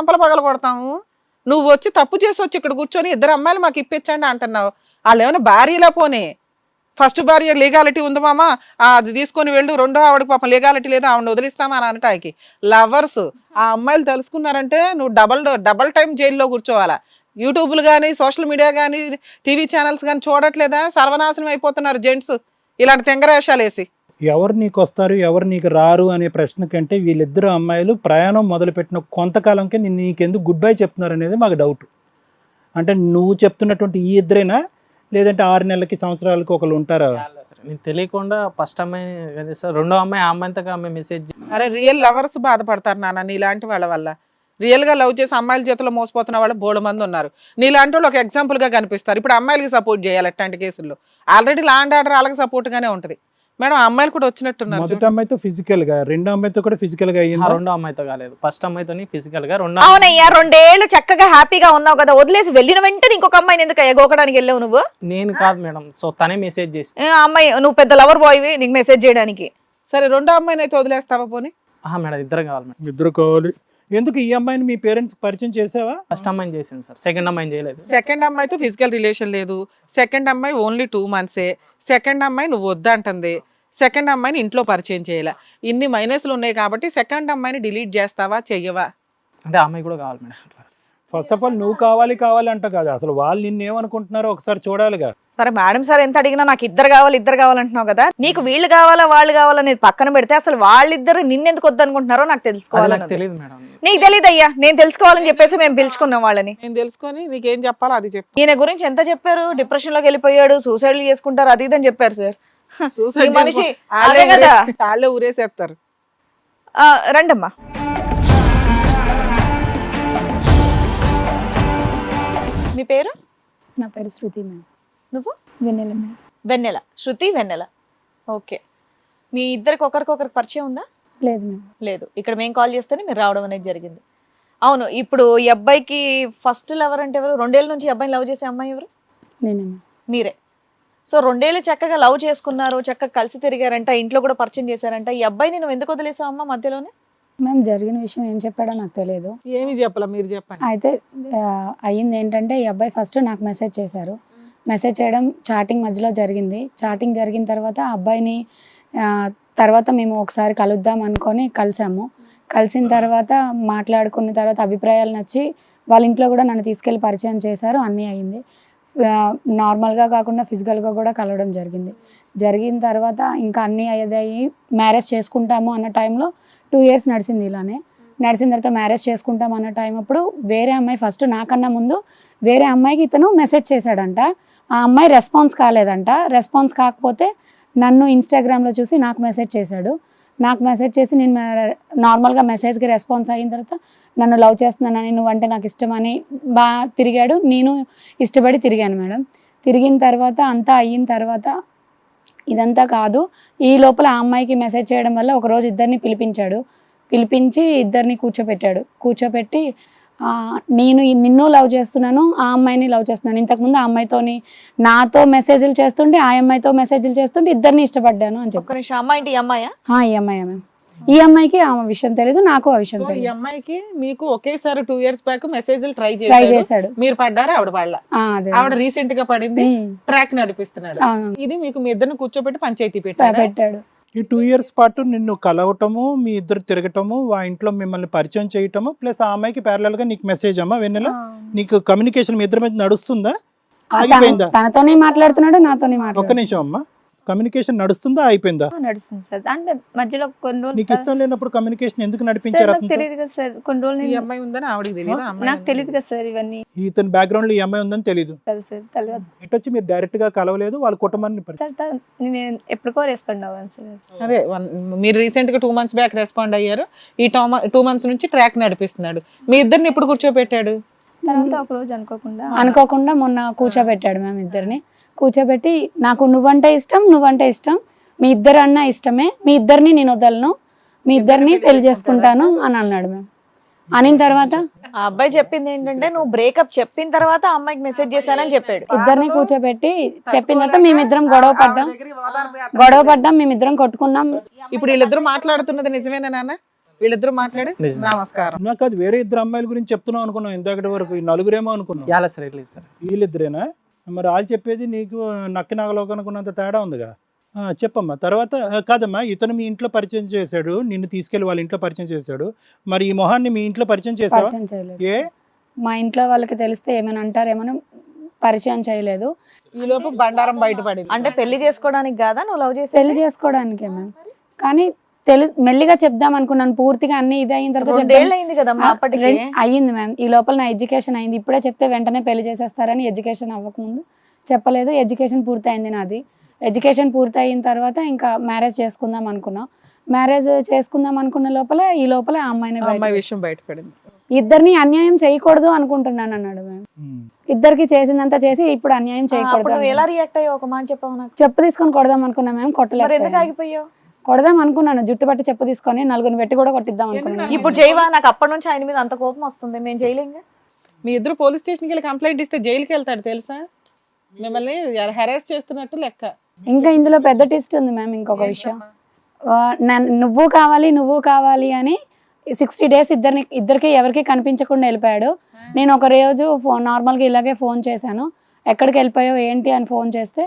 చంపల పగల కొడతాము. నువ్వు వచ్చి తప్పు చేసి వచ్చి ఇక్కడ కూర్చొని ఇద్దరు అమ్మాయిలు మాకు ఇప్పించండి అంటున్నావు. వాళ్ళు ఏమైనా భార్యలా పోనీ? ఫస్ట్ భార్య లీగాలిటీ ఉంది మామ? అది తీసుకొని వెళ్ళు రెండో ఆవిడకి పాపం లీగాలిటీ లేదు ఆవిడ వదిలిస్తామా అని అనటానికి. లవర్స్ ఆ అమ్మాయిలు తెలుసుకున్నారంటే నువ్వు డబల్ డబల్ టైం జైల్లో కూర్చోవాలా? యూట్యూబ్లు కానీ సోషల్ మీడియా కానీ టీవీ ఛానల్స్ కానీ చూడట్లేదా? సర్వనాశనం అయిపోతున్నారు జెంట్స్ ఇలాంటి తెంగరేషాలు వేసి ఎవరు నీకు వస్తారు ఎవరు నీకు రారు అనే ప్రశ్న కంటే వీళ్ళిద్దరు అమ్మాయిలు ప్రయాణం మొదలుపెట్టిన కొంతకాలంకే నేను నీకెందుకు గుడ్ బై చెప్తున్నారు అనేది మాకు డౌట్ అంటే నువ్వు చెప్తున్నటువంటి ఈ ఇద్దరేనా? లేదంటే ఆరు నెలలకి సంవత్సరాలకి ఒకరు ఉంటారా? నీకు తెలియకుండా ఫస్ట్ అమ్మాయి రెండో అమ్మాయి ఆ అమ్మాయితో అమ్మాయి మెసేజ్ అరే రియల్ లవర్స్ బాధపడతారు నాన్న నీలాంటి వాళ్ళ వల్ల. రియల్గా లవ్ చేసి అమ్మాయిల చేతిలో మోసపోతున్న వాళ్ళు బోడు మంది ఉన్నారు. నీలాంటి వాళ్ళు ఒక ఎగ్జాంపుల్గా కనిపిస్తారు. ఇప్పుడు అమ్మాయిలకి సపోర్ట్ చేయాలి అట్లాంటి కేసుల్లో ఆల్రెడీ లాండ్ ఆర్డర్ వాళ్ళకి సపోర్ట్ గానే ఉంటది. మేడం అమ్మాయిలు కూడా వచ్చినట్టున్నారు మొదటి. అమ్మాయితో ఫిజికల్గా రెండో అమ్మాయితో కూడా ఫిజికల్గా అయ్యింది? రెండో అమ్మాయితో కాలేదు. ఫస్ట్ అమ్మాయితో ఫిజికల్గా రెండో అవునయ్యా రెండేళ్ళు చక్కగా హ్యాపీగా ఉన్నావు కదా వదిలేసి వెళ్ళిన వెంటనే ఇంకొక అమ్మాయిని ఎందుకు ఎగోకడానికి వెళ్ళావు నువ్వు? నేను కాదు మేడం. సో తనే మెసేజ్ చేసి అమ్మాయి నువ్వు పెద్ద లవర్ బాయ్వి నీకు మెసేజ్ చేయడానికి. సరే రెండో అమ్మాయిని అయితే వదిలేస్తావా పోనీ? మేడం ఇద్దరు కావాలి మేడం. ఇద్దరు కావాలి. ఎందుకు ఈ అమ్మాయిని మీ పేరెంట్స్ పరిచయం చేసావా? ఫస్ట్ అమ్మాయిని చేసింది సార్. సెకండ్ అమ్మాయిని చేయలేదు. సెకండ్ అమ్మాయితో ఫిజికల్ రిలేషన్ లేదు. సెకండ్ అమ్మాయి ఓన్లీ టూ మంత్సే సెకండ్ అమ్మాయి నువ్వు వద్దంటుంది. సెకండ్ అమ్మాయిని ఇంట్లో పరిచయం చేయాల. ఇన్ని మైనస్లు ఉన్నాయి కాబట్టి సెకండ్ అమ్మాయిని డిలీట్ చేస్తావా చెయ్యవా? అంటే అమ్మాయి కూడా కావాలి మేడం. ఫస్ట్ ఆఫ్ ఆల్ నువ్వు కావాలి కావాలి అంట కాదు. అసలు వాళ్ళు నిన్ను ఏమనుకుంటున్నారో ఒకసారి చూడాలిగా. సరే మేడం సార్ ఎంత అడిగినా నాకు ఇద్దరు కావాలి ఇద్దరు కావాలంటున్నావు కదా. నీకు వీళ్ళు కావాలా వాళ్ళు కావాలనేది పక్కన పెడితే అసలు వాళ్ళిద్దరు నిన్నెందుకు వద్దనుకుంటున్నారో నాకు తెలుసుకోవాలని. తెలియదు మేడం. నీకు తెలియదు అయ్యా నేను తెలుసుకోవాలని చెప్పేసి మేము పిలుచుకున్నాం వాళ్ళని. నేను తెలుసుకొని నీకేం చెప్పాలో అది చెప్పు. ఈయన గురించి ఎంత చెప్పారు? డిప్రెషన్లోకి వెళ్ళిపోయాడు సూసైడ్లు చేసుకుంటారు అది ఇదని చెప్పారు సార్. మనిషి అదే కదా. ఊరేసేస్తారు. రండమ్మా. మీ పేరు? నా పేరు శృతి మ్యామ్ నువ్వు? వెన్నెల మ్యామ్ వెన్నెల. శృతి వెన్నెల. ఓకే. మీ ఇద్దరికి ఒకరికొకరికి పరిచయం ఉందా? లేదు మ్యామ్ లేదు. ఇక్కడ మేము కాల్ చేస్తేనే మీరు రావడం అనేది జరిగింది. అవును ఇప్పుడు ఈ అబ్బాయికి ఫస్ట్ లవర్ అంటే ఎవరు? రెండేళ్ళ నుంచి ఈ అబ్బాయిని లవ్ చేసే అమ్మాయి ఎవరు? నేనే మీరే. సో రెండేళ్ళు చక్కగా లవ్ చేసుకున్నారు చక్కగా కలిసి తిరిగారంట ఇంట్లో కూడా పరిచయం చేశారంట. ఈ అబ్బాయిని నువ్వు ఎందుకు వదిలేసావు అమ్మ మధ్యలోనే? మ్యామ్ జరిగిన విషయం ఏం చెప్పాడో నాకు తెలియదు ఏమి చెప్పాలా మీరు చెప్పండి. అయితే అయ్యింది ఏంటంటే ఈ అబ్బాయి ఫస్ట్ నాకు మెసేజ్ చేశారు. మెసేజ్ చేయడం చాటింగ్ మధ్యలో జరిగింది. చాటింగ్ జరిగిన తర్వాత ఆ అబ్బాయిని తర్వాత మేము ఒకసారి కలుద్దాం అనుకొని కలిసాము. కలిసిన తర్వాత మాట్లాడుకున్న తర్వాత అభిప్రాయాలు నచ్చి వాళ్ళ ఇంట్లో కూడా నన్ను తీసుకెళ్ళి పరిచయం చేశారు. అన్నీ అయింది నార్మల్గా కాకుండా ఫిజికల్గా కూడా కలవడం జరిగింది. జరిగిన తర్వాత ఇంకా అన్నీ అయ్యేదయ్యి మ్యారేజ్ చేసుకుంటాము అన్న టైంలో టూ ఇయర్స్ నడిచింది ఇలానే. నడిచిన తర్వాత మ్యారేజ్ చేసుకుంటాం అన్న టైం అప్పుడు వేరే అమ్మాయి ఫస్ట్ నాకన్నా ముందు వేరే అమ్మాయికి ఇతను మెసేజ్ చేశాడంట. ఆ అమ్మాయి రెస్పాన్స్ కాలేదంట. రెస్పాన్స్ కాకపోతే నన్ను ఇన్స్టాగ్రామ్లో చూసి నాకు మెసేజ్ చేశాడు. నాకు మెసేజ్ చేసి నేను నార్మల్గా మెసేజ్కి రెస్పాన్స్ అయిన తర్వాత నన్ను లవ్ చేస్తున్నానని నువ్వంటే నాకు ఇష్టమని బాగా తిరిగాడు. నేను ఇష్టపడి తిరిగాను మేడం. తిరిగిన తర్వాత అంతా అయిన తర్వాత ఇదంతా కాదు ఈ లోపల ఆ అమ్మాయికి మెసేజ్ చేయడం వల్ల ఒకరోజు ఇద్దరిని పిలిపించాడు. పిలిపించి ఇద్దరిని కూర్చోపెట్టాడు. కూర్చోపెట్టి నేను నిన్ను లవ్ చేస్తున్నాను ఆ అమ్మాయిని లవ్ చేస్తున్నాను. ఇంతకుముందు ఆ అమ్మాయితోని నాతో మెసేజ్లు చేస్తుంటే ఆ అమ్మాయితో మెసేజ్లు చేస్తుంటే ఇద్దరిని ఇష్టపడ్డాను అని చెప్పి. అమ్మాయి? అమ్మాయా ఈ అమ్మాయి మ్యామ్. ఈ అమ్మాయికి ఆ విషయం తెలియదు నాకు ఆ విషయం సో ఈ తెలియదు అమ్మాయికి మీకు ఒకేసారి టూ ఇయర్స్ బ్యాక్ మెసేజ్లు ట్రై ట్రై చేశాడు. మీరు పడ్డారు ఆవిడ వాళ్ళ? ఆ, అదే ఆవిడ రీసెంట్గా పడింది ట్రాక్ నడిపిస్తున్నాడు. ఇది మీకు మీ ఇద్దరిని కూర్చోబెట్టి పంచాయతీ పెట్టాడు? పెట్టాడు. ఈ టూ ఇయర్స్ పాటు నిన్ను కలవటము మీ ఇద్దరు తిరగటము ఆ ఇంట్లో మిమ్మల్ని పరిచయం చేయటము ప్లస్ ఆ అమ్మాయికి parallel గా నీకు మెసేజ్ అమ్మా వెన్నెల. నీకు కమ్యూనికేషన్ మీ ఇద్దరి మధ్య నడుస్తుందా? ఆగిపోయిందా తన- తనతోనే మాట్లాడుతున్నాడు నాతోనే ఒక్క నిమిషం అమ్మా. కమ్యూనికేషన్ నడుస్తుందా అయిపోయిందా? నడుస్తుంది సార్. అంటే మధ్యలో కొన్ని రోజులు నీకు ఇష్టం లేనప్పుడు కమ్యూనికేషన్ ఎందుకు నడిపించారు నాకు? తెలియదు కదా సార్. కొన్ని రోజులు ఈ నేను- అమ్మాయి ఉందని ఆవిడకి తెలియదు నాకు తెలియదు కదా సార్ ఇవన్నీ. ఇతని బ్యాక్గ్రౌండ్లో ఈ అమ్మాయి ఉందని తెలియదు కదా సార్ తెలియదు ఇటు వచ్చి మీరు డైరెక్ట్గా కలవలేదు వాళ్ళ కుటుంబాన్ని పరిచయం సార్ తా- నేను ఎప్పటికో రెస్పాండ్ అవ్వాను సార్. అదే వన్- మీరు రీసెంట్గా టూ మంత్స్ బ్యాక్ రెస్పాండ్ అయ్యారు. ఈ టూ మంత్స్ నుంచి ట్రాక్ నడిపిస్తున్నాడు. మీ ఇద్దరిని ఎప్పుడు కూర్చోబెట్టాడు? తర్వాత ఒక రోజు అనుకోకుండా అనుకోకుండా మొన్న కూర్చోబెట్టాడు మేము ఇద్దరిని. కూర్చోబెట్టి నాకు నువ్వంటే ఇష్టం నువ్వంటే ఇష్టం. మీ ఇద్దరు అన్న ఇష్టమే. మీ ఇద్దరిని నేను వదలను. మీ ఇద్దరిని పెళ్ళి చేసుకుంటాను. అని అన్నాడు మేము అనిన తర్వాత ఆ అబ్బాయి చెప్పింది ఏంటంటే నువ్వు బ్రేకప్ చెప్పిన తర్వాత అమ్మాయికి మెసేజ్ చేశానని చెప్పాడు. ఇద్దరిని కూర్చోబెట్టి చెప్పిన తర్వాత మేమిద్దరం గొడవ పడ్డాం. గొడవ పడ్డాం మేమిద్దరం కొట్టుకున్నాం. ఇప్పుడు వీళ్ళిద్దరు మాట్లాడుతున్నది నిజమేనా నాన్న? వీళ్ళిద్దరు మాట్లాడి. నమస్కారం. నాకు అది వేరే ఇద్దరు అమ్మాయిల గురించి చెప్తున్నాం అనుకున్నాం. ఇందాకటి వరకు ఈ నలుగురేమో అనుకున్నాం. ఇట్లేదు సార్. వీళ్ళిద్దరేనా? మరి వాళ్ళు చెప్పేది నీకు నక్కి నాగలోకి అనుకున్నంత తేడా ఉందిగా. చెప్పమ్మా. తర్వాత కాదమ్మా ఇతను మీ ఇంట్లో పరిచయం చేశాడు నిన్ను తీసుకెళ్ళి వాళ్ళ ఇంట్లో పరిచయం చేశాడు. మరి ఈ మొహాన్ని మీ ఇంట్లో పరిచయం చేయలేదు ఏ. మా ఇంట్లో వాళ్ళకి తెలిస్తే ఏమైనా అంటారేమో పరిచయం చేయలేదు. ఈ లోపు బండారం బయటపడింది. అంటే పెళ్ళి చేసుకోవడానికి కాదా? నువ్వు లవ్ చేసి పెళ్ళి చేసుకోవడానికే మ్యామ్. కానీ తెలుసు మెల్లిగా చెప్దాం అనుకున్నాను. పూర్తిగా అన్ని ఇది అయిన తర్వాత అయ్యింది మ్యామ్. ఈ లోపల నా ఎడ్యుకేషన్ అయింది. ఇప్పుడే చెప్తే వెంటనే పెళ్ళి చేసేస్తారని ఎడ్యుకేషన్ అవ్వకముందు చెప్పలేదు. ఎడ్యుకేషన్ పూర్తి అయింది నాది. ఎడ్యుకేషన్ పూర్తి అయిన తర్వాత ఇంకా మ్యారేజ్ చేసుకుందాం అనుకున్నాం. మ్యారేజ్ చేసుకుందాం అనుకున్న లోపల ఈ లోపల ఆ అమ్మాయిని విషయం బయటపడింది. ఇద్దరిని అన్యాయం చేయకూడదు అనుకుంటున్నాను అన్నాడు మ్యామ్. ఉమ్. ఇద్దరికి చేసిందంతా చేసి ఇప్పుడు అన్యాయం చేయకూడదు ఎలా. రియాక్ట్ అయ్యావు? ఒక మాట చెప్పు తీసుకొని కొడదాం అనుకున్నా ఎందుకు కొట్టలేదు కొడదాం అనుకున్నాను. జుట్టు పట్టి చెప్పు తీసుకొని నలుగురిని పెట్టి కూడా కొట్టిద్దాం అనుకున్నాను. ఇప్పుడు చేయవా నాకు అప్పటి నుంచి ఆయన మీద అంత కోపం వస్తుంది. మేము చేయలేంగా మీ ఇద్దరు పోలీస్ స్టేషన్కి వెళ్ళి కంప్లైంట్ ఇస్తే జైలుకి వెళ్తాడు తెలుసా? మిమ్మల్ని హెరాస్ చేస్తున్నట్టు లెక్క. ఇంకా ఇందులో పెద్ద టెస్ట్ ఉంది మ్యామ్ ఇంకొక విషయం. నువ్వు కావాలి నువ్వు కావాలి అని సిక్స్టీ డేస్ ఇద్దరిని ఇద్దరికి ఎవరికి కనిపించకుండా వెళ్ళిపోయాడు. నేను ఒక రోజు ఫోన్ నార్మల్గా ఇలాగే ఫోన్ చేశాను. ఎక్కడికి వెళ్ళిపోయావు ఏంటి అని ఫోన్ చేస్తే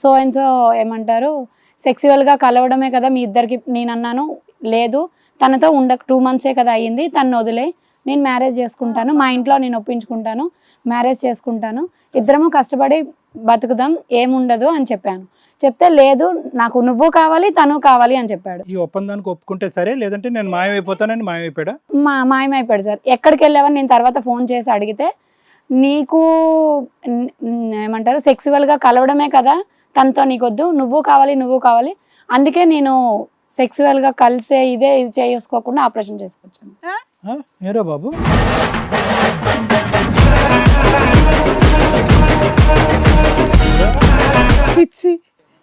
సో అండ్ సో ఏమంటారు సెక్సువల్గా కలవడమే కదా మీ ఇద్దరికి నేను అన్నాను. లేదు తనతో ఉండ టూ మంత్సే కదా అయ్యింది తను వదిలే. నేను మ్యారేజ్ చేసుకుంటాను మా ఇంట్లో నేను ఒప్పించుకుంటాను మ్యారేజ్ చేసుకుంటాను. ఇద్దరము కష్టపడి బతుకుదాం ఏముండదు అని చెప్పాను. చెప్తే లేదు నాకు నువ్వు కావాలి తను కావాలి అని చెప్పాడు. ఈ ఒప్పందానికి ఒప్పుకుంటే సరే లేదంటే నేను మాయమైపోతానని మాయమైపోయాడా? మా మాయమైపోయాడు సార్. ఎక్కడికి వెళ్ళావని నేను తర్వాత ఫోన్ చేసి అడిగితే నీకు ఏమంటారు సెక్సువల్గా కలవడమే కదా తనతో నీకొద్దు నువ్వు కావాలి నువ్వు కావాలి. అందుకే నేను సెక్సువల్గా కలిసే ఇదే ఇది చేసుకోకుండా ఆపరేషన్ చేసుకొచ్చాను? ఏరా బాబు?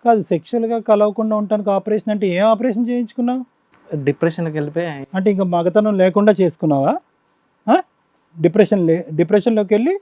కాదు sexual గా కలవకుండా ఉండటానికి ఆపరేషన్ అంటే ఏం ఆపరేషన్ చేయించుకున్నావు? డిప్రెషన్కి వెళ్ళిపోయి అంటే ఇంకా మగతనం లేకుండా చేసుకున్నావా? డిప్రెషన్ లే డిప్రెషన్లోకి వెళ్ళి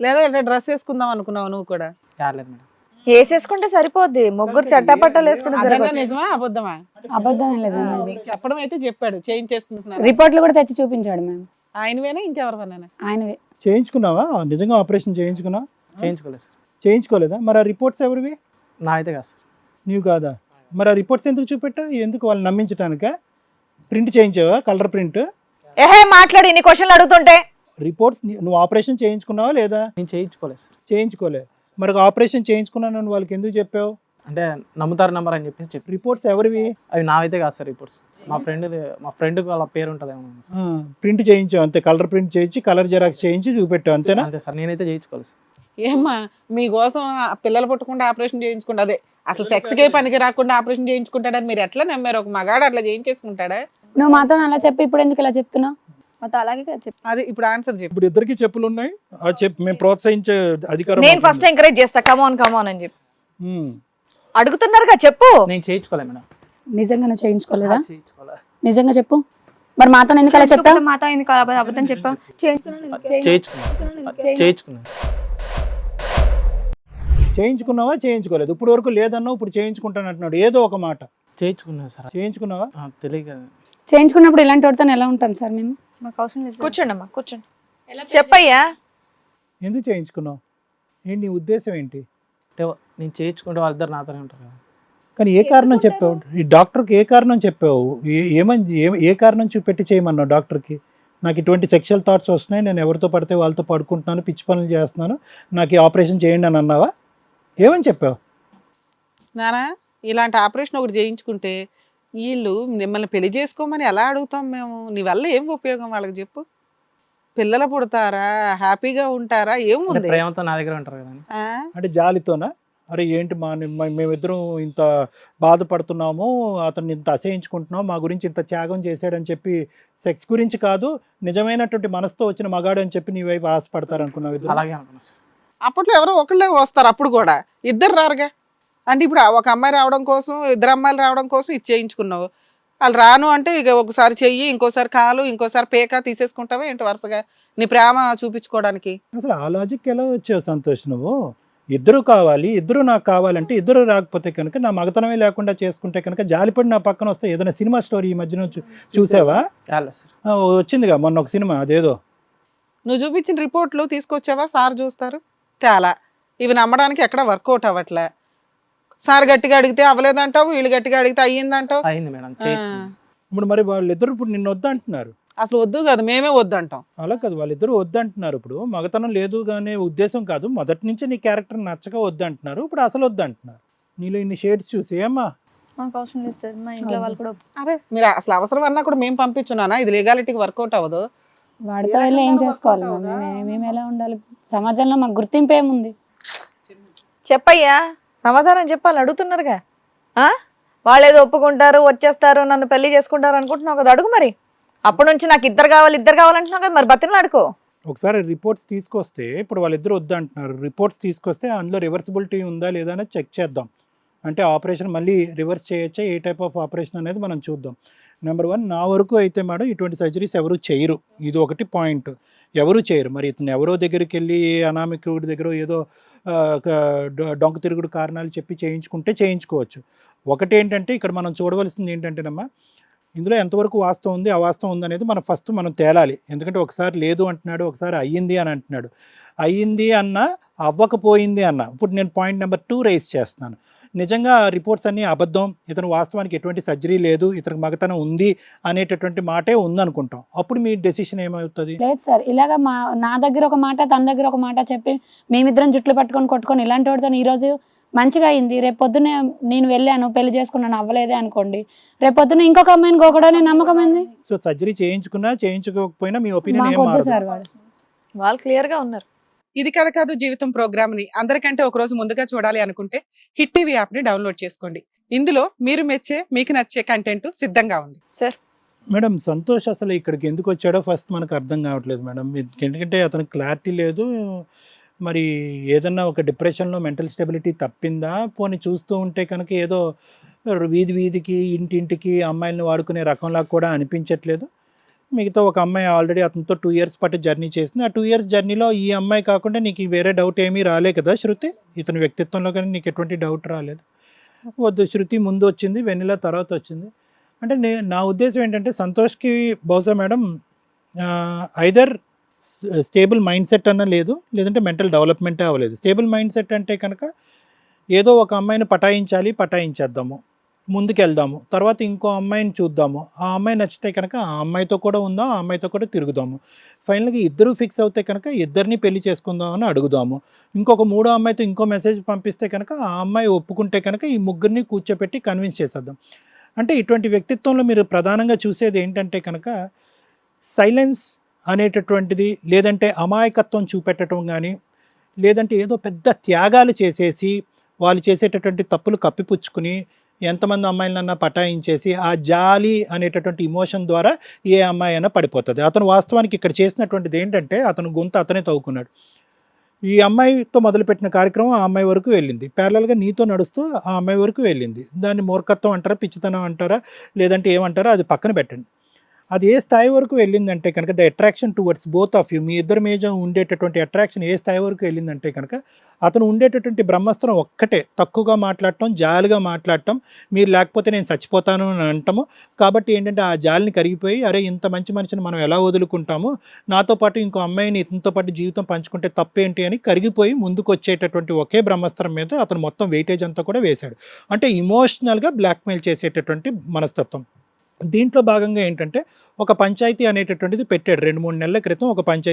లేదా డ్రెస్ వేసుకుందాం అనుకున్నావు నువ్వు కూడా? కాలేదు మేడం. వేసేసుకుంటే సరిపోద్ది. ముగ్గురు చట్టపట్టాలు వేసుకుంటే నిజమా? అబద్ధమా? అబద్ధం లేదు చెప్పడం అయితే చెప్పాడు. చేంజ్ చేసుకుంటున్నాను రిపోర్ట్లు కూడా తెచ్చి చూపించాడు మ్యామ్. ఆయనవేనా ఇంకెవరివన్నా ఆయనవే. చేయించుకున్నావా? నిజంగా ఆపరేషన్ చేయించుకున్నావా చేయించుకోలేదు సార్. చేయించుకోలేదా? మరి ఆ రిపోర్ట్స్ ఎవరివి? నా అయితే కాదు సార్. నీవు కాదా? మరి ఆ రిపోర్ట్స్ ఎందుకు చూపెట్టావు ఎందుకు వాళ్ళు నమ్మించడానికా ప్రింట్ చేయించావా? Colour print? ఏహే మాట్లాడి ఇన్ని క్వశ్చన్లు అడుగుతుంటే. రిపోర్ట్స్ నువ్వు ఆపరేషన్ చేయించుకున్నావా లేదా? నేను చేయించుకోలేదు సార్. చేయించుకోలే. మరి ఆపరేషన్ చేయించుకున్నాను వాళ్ళకి ఎందుకు చెప్పావు? అంటే నమ్ముతారు నెంబర్ అని చెప్పేసి చెప్పి. రిపోర్ట్స్ ఎవరివి? అవి నావైతే కాదు సార్ రిపోర్ట్స్ మా ఫ్రెండ్ మా ఫ్రెండ్ వాళ్ళ పేరు ఉంటుందేమో సార్. ప్రింట్ చేయించావు అంతే కలర్ ప్రింట్ చేయించి కలర్ జెరాక్స్ చేయించి చూపెట్టావు అంతేనా? అంతే సార్ నేనైతే చేయించుకోలేదు సార్. ఏమ్మా మీకోసం ఆ పిల్లలు పుట్టకుండా ఆపరేషన్ చేయించుకుంటా అదే. అసలు సెక్స్ కే పనికి రాకుండా ఆపరేషన్ చేయించుకుంటాడని మీరు ఎట్లా నమ్మారు? ఒక మగాడు అట్లా చేయించేసుకుంటాడా? నువ్వు మాతో అలా చెప్పి ఇప్పుడు ఎందుకు ఇలా చెప్తున్నావు? అలాగే చెప్పి. అది ఇప్పుడు ఆన్సర్ చెప్పు. ఇప్పుడు ఇద్దరికి చెప్పులు ఉన్నాయి ఆ చెప్పు మేము ప్రోత్సహించే అధికారం నేను ఫస్ట్. ఎంకరేజ్ చేస్తా. కమాన్ కమాన్ అని చెప్పి. అడుగుతున్నారుగా చెప్పు. నేను చేయించుకోలేదు మేడం. నిజంగా నువ్వు చేయించుకోలేదా చేయించుకోలేదు నిజంగా చెప్పు. మరి మాతో ఎందుకు అలా చెప్పావు మాతో ఎందుకు అబద్ధం అబద్ధం చెప్పావు చేయించుకున్నాను ఎందుకు? చేయించుకున్నాను. చేయించుకున్నాను. చేయించుకున్నావా? చేయించుకోలేదు. ఇప్పుడు వరకు లేదన్నావు ఇప్పుడు చేయించుకుంటాను అంటున్నాడు. ఏదో ఒక మాట. చేయించుకున్నాను సార్. చేయించుకున్నావా? ఆ, తెలియక చేయించుకున్నప్పుడు ఇలాంటి వాడితో ఎలా ఉంటాం సార్ మేము? మాకు అవసరం లేదు సార్. కూర్చోండి. అమ్మా కూర్చోండి చెప్పయ్యా. ఎందుకు చేయించుకున్నావు? ఏంటి నీ ఉద్దేశం ఏంటి? అంటే నేను చేయించుకుంటే వాళ్ళిద్దరు నాతోనే ఉంటారు కదా. కానీ ఏ కారణం చెప్పావు? ఈ డాక్టర్కి ఏ కారణం చెప్పావు? ఏ- ఏమని ఏ- ఏ కారణం చూపెట్టి చేయమన్నావు డాక్టర్కి? నాకు ఇటువంటి సెక్షువల్ థాట్స్ వస్తున్నాయి నేను ఎవరితో పడితే వాళ్ళతో పడుకుంటున్నాను పిచ్చి పనులు చేస్తున్నాను నాకు ఈ ఆపరేషన్ చేయండి అని అన్నావా? ఏమని చెప్పావు? నానా ఇలాంటి ఆపరేషన్ ఒకటి చేయించుకుంటే వీళ్ళు మిమ్మల్ని పెళ్ళి చేసుకోమని ఎలా అడుగుతాం మేము? నీ వల్ల ఏం ఉపయోగం వాళ్ళకి చెప్పు. పిల్లలు పుడతారా? హ్యాపీగా ఉంటారా? ఏముంది? ప్రేమతో నా దగ్గర ఉంటారు? అంటే జాలితోనా? అరే ఏంటి మా మేమిద్దరం ఇంత బాధపడుతున్నాము అతన్ని ఇంత అసహించుకుంటున్నాం మా గురించి ఇంత త్యాగం చేశాడని చెప్పి సెక్స్ గురించి కాదు నిజమైనటువంటి మనసుతో వచ్చిన మగాడు అని చెప్పి నీ వైపు ఆశపడతారు అనుకున్నావు ఇద్దరు? అలాగే అనుకున్నా సార్. అప్పట్లో ఎవరో ఒకళ్ళే వస్తారు అప్పుడు కూడా. ఇద్దరు రారుగా. అంటే ఇప్పుడు ఒక అమ్మాయి రావడం కోసం ఇద్దరు అమ్మాయిలు రావడం కోసం ఇది చేయించుకున్నావు. వాళ్ళు రాను అంటే ఇక ఒకసారి చెయ్యి ఇంకోసారి కాలు ఇంకోసారి పేక తీసేసుకుంటావా ఏంటి వరుసగా నీ ప్రేమ చూపించుకోవడానికి? అసలు ఆ లాజిక్ ఎలా వచ్చావు సంతోష్ నువ్వు? ఇద్దరు కావాలి ఇద్దరు నాకు కావాలంటే ఇద్దరు రాకపోతే కనుక నా మగతనమే లేకుండా చేసుకుంటే కనుక జాలిపడి నా పక్కన వస్తే ఏదైనా సినిమా స్టోరీ ఈ మధ్యన చూసావా? చాలా సార్. ఆ, వచ్చిందిగా మొన్న ఒక సినిమా అదేదో. నువ్వు చూపించిన రిపోర్ట్లు తీసుకొచ్చావా? సార్ చూస్తారు. తేలా ఇవి నమ్మడానికి ఎక్కడ వర్కౌట్ అవ్వట్లే. సార్ గట్టిగా అడిగితే అవ్వలేదంటావు వీళ్ళు గట్టిగా అడిగితే అయ్యిందంటావు. అయింది మేడం ఇప్పుడు మరి వాళ్ళిద్దరు ఇప్పుడు నిన్ను వద్దంటున్నారు. అసలు వద్దు కదా మేమే వద్దంటాం. అలా కాదు వాళ్ళిద్దరు వద్దంటున్నారు. ఇప్పుడు మగతనం లేదు అనే ఉద్దేశం కాదు మొదటి నుంచి నీ క్యారెక్టర్ నచ్చక వద్దంటున్నారు ఇప్పుడు అసలు వద్దంటున్నారు. నీలో ఇన్ని షేడ్స్ చూసి ఏమ్మా? మాకు అవసరం లేదు సార్ మా ఇంట్లో వాళ్ళు కూడా అరే మీరు అసలు అవసరం అన్నా కూడా మేము పంపించున్నానా? ఇది లీగాలిటీకి వర్కౌట్ అవ్వదు. వాడితో వెళ్ళి ఏం చేసుకోవాలి? మేము ఎలా ఉండాలి? సమాజంలో మాకు గుర్తింపు ఏముంది? చెప్పయ్యా. సమాధానం చెప్పాలి అడుగుతున్నారుగా. ఆ? వాళ్ళు ఏదో ఒప్పుకుంటారు వచ్చేస్తారు నన్ను పెళ్ళి చేసుకుంటారు అనుకుంటున్నావు కదా అడుగు మరి. అప్పటి నుంచి నాకు ఇద్దరు కావాలి ఇద్దరు కావాలంటున్నావు కదా మరి బతిని అడుకో ఒకసారి రిపోర్ట్స్ తీసుకొస్తే ఇప్పుడు వాళ్ళిద్దరు వద్దంటున్నారు. రిపోర్ట్స్ తీసుకొస్తే అందులో రివర్సిబిలిటీ ఉందా లేదా అనేది చెక్ చేద్దాం. అంటే ఆపరేషన్ మళ్ళీ రివర్స్ చేయొచ్చా? ఏ టైప్ ఆఫ్ ఆపరేషన్ అనేది మనం చూద్దాం. నెంబర్ వన్ నా వరకు అయితే మేడం ఇటువంటి సర్జరీస్ ఎవరు చేయరు. ఇది ఒకటి పాయింట్. ఎవరు చేయరు. మరి ఇతను ఎవరో దగ్గరికి వెళ్ళి అనామికుడి దగ్గర ఏదో డొంక తిరుగుడు కారణాలు చెప్పి చేయించుకుంటే చేయించుకోవచ్చు. ఒకటి ఏంటంటే ఇక్కడ మనం చూడవలసింది ఏంటంటేనమ్మా ఇందులో ఎంతవరకు వాస్తవం ఉంది అవాస్తవం ఉంది అనేది మనం ఫస్ట్ మనం తేలాలి. ఎందుకంటే ఒకసారి లేదు అంటున్నాడు ఒకసారి అయ్యింది అని అంటున్నాడు. అయ్యింది అన్న అవ్వకపోయింది అన్న ఇప్పుడు నేను పాయింట్ నెంబర్ టూ రైస్ చేస్తున్నాను. నిజంగా రిపోర్ట్స్ అన్నీ అబద్ధం. ఇతను వాస్తవానికి ఎటువంటి సర్జరీ లేదు. ఇతనికి మగతనం ఉంది అనేటటువంటి మాటే ఉందనుకుంటాం. అప్పుడు మీ డెసిషన్ ఏమవుతుంది? లేదు సార్. ఇలాగ మా నా దగ్గర ఒక మాట తన దగ్గర ఒక మాట చెప్పి మేమిద్దరం జుట్లు పట్టుకొని కొట్టుకొని ఇలాంటి వాడితో ఈరోజు మంచిగా అయింది. రేపు పొద్దున్నే నేను వెళ్ళాను పెళ్ళి చేసుకున్నాను అవ్వలేదే అనుకోండి. రేపు పొద్దున్న ఇంకొక అమ్మాయిని గోకడనే నమ్మకం ఏంది? సో సర్జరీ చేయించుకున్నా చేయించుకోకపోయినా మీ ఒపీనియన్ వద్దు సార్ వాడు వాళ్ళు క్లియర్గా ఉన్నారు. ఇది కథ కాదు జీవితం ప్రోగ్రామ్ని అందరికంటే ఒక రోజు ముందుగా చూడాలి అనుకుంటే హిట్ టీవీ యాప్ని డౌన్లోడ్ చేసుకోండి. ఇందులో మీరు మెచ్చే మీకు నచ్చే కంటెంట్ సిద్ధంగా ఉంది. సార్. మేడం సంతోష్ అసలు ఇక్కడికి ఎందుకు వచ్చాడో ఫస్ట్ మనకు అర్థం కావట్లేదు మేడం. ఎందుకంటే అతనికి క్లారిటీ లేదు. మరి ఏదన్నా ఒక డిప్రెషన్లో మెంటల్ స్టెబిలిటీ తప్పిందా? పోనీ చూస్తూ ఉంటే కనుక ఏదో వీధి వీధికి ఇంటింటికి అమ్మాయిలను వాడుకునే రకంలా కూడా అనిపించట్లేదు. మిగతా ఒక అమ్మాయి ఆల్రెడీ అతనితో టూ ఇయర్స్ పాటు జర్నీ చేసింది. ఆ టూ ఇయర్స్ జర్నీలో ఈ అమ్మాయి కాకుండా నీకు వేరే డౌట్ ఏమీ రాలే కదా శృతి? ఇతని వ్యక్తిత్వంలో కానీ నీకు ఎటువంటి డౌట్ రాలేదు. వద్దు శృతి ముందు వచ్చింది వెన్నెల తర్వాత వచ్చింది. అంటే నే నా ఉద్దేశం ఏంటంటే సంతోష్కి బహుశా madam either stable mind set అన్న లేదు లేదంటే మెంటల్ డెవలప్మెంటే అవ్వలేదు. స్టేబుల్ మైండ్ సెట్ అంటే కనుక ఏదో ఒక అమ్మాయిని పటాయించాలి పటాయించేద్దాము. ముందుకెళ్దాము. తర్వాత ఇంకో అమ్మాయిని చూద్దాము. ఆ అమ్మాయి నచ్చితే కనుక ఆ అమ్మాయితో కూడా ఉందాం ఆ అమ్మాయితో కూడా తిరుగుదాము. ఫైనల్గా ఇద్దరు ఫిక్స్ అవుతే కనుక ఇద్దరిని పెళ్ళి చేసుకుందాం అని అడుగుదాము. ఇంకొక మూడో అమ్మాయితో ఇంకో మెసేజ్ పంపిస్తే కనుక ఆ అమ్మాయి ఒప్పుకుంటే కనుక ఈ ముగ్గురిని కూర్చోపెట్టి కన్విన్స్ చేసేద్దాం. అంటే ఇటువంటి వ్యక్తిత్వంలో మీరు ప్రధానంగా చూసేది ఏంటంటే కనుక సైలెన్స్ అనేటటువంటిది లేదంటే అమాయకత్వం చూపెట్టడం కానీ లేదంటే ఏదో పెద్ద త్యాగాలు చేసేసి వాళ్ళు చేసేటటువంటి తప్పులు కప్పిపుచ్చుకుని ఎంతమంది అమ్మాయిలన్నా పటాయించేసి ఆ జాలి అనేటటువంటి ఇమోషన్ ద్వారా ఏ అమ్మాయి అయినా పడిపోతుంది. అతను వాస్తవానికి ఇక్కడ చేసినటువంటిది ఏంటంటే అతను గొంత అతనే తవ్వుకున్నాడు. ఈ అమ్మాయితో మొదలుపెట్టిన కార్యక్రమం ఆ అమ్మాయి వరకు వెళ్ళింది. ప్యారలల్గా నీతో నడుస్తూ ఆ అమ్మాయి వరకు వెళ్ళింది. దాన్ని మూర్ఖత్వం అంటారా పిచ్చితనం అంటారా లేదంటే ఏమంటారా అది పక్కన పెట్టండి. అది ఏ స్థాయి వరకు వెళ్ళిందంటే కనుక the attraction towards both of you మీ ఇద్దరు మీద ఉండేటటువంటి అట్రాక్షన్ ఏ స్థాయి వరకు వెళ్ళిందంటే కనుక అతను ఉండేటటువంటి బ్రహ్మాస్త్రం ఒక్కటే. తక్కువగా మాట్లాడటం జాలిగా మాట్లాడటం మీరు లేకపోతే నేను చచ్చిపోతాను అని అంటాము. కాబట్టి ఏంటంటే ఆ జాలిని కరిగిపోయి అరే ఇంత మంచి మనిషిని మనం ఎలా వదులుకుంటాము? నాతో పాటు ఇంకో అమ్మాయిని ఇతనితో పాటు జీవితం పంచుకుంటే తప్పేంటి? అని కరిగిపోయి ముందుకు వచ్చేటటువంటి ఒకే బ్రహ్మాస్త్రం మీద అతను మొత్తం వెయిటేజ్ అంతా కూడా వేశాడు. అంటే ఇమోషనల్గా బ్లాక్మెయిల్ చేసేటటువంటి మనస్తత్వం. దీంట్లో భాగంగా ఏంటంటే ఒక పంచాయతీ అనేటటువంటిది పెట్టాడు. రెండు మూడు నెలల క్రితం ఒక పంచాయతీ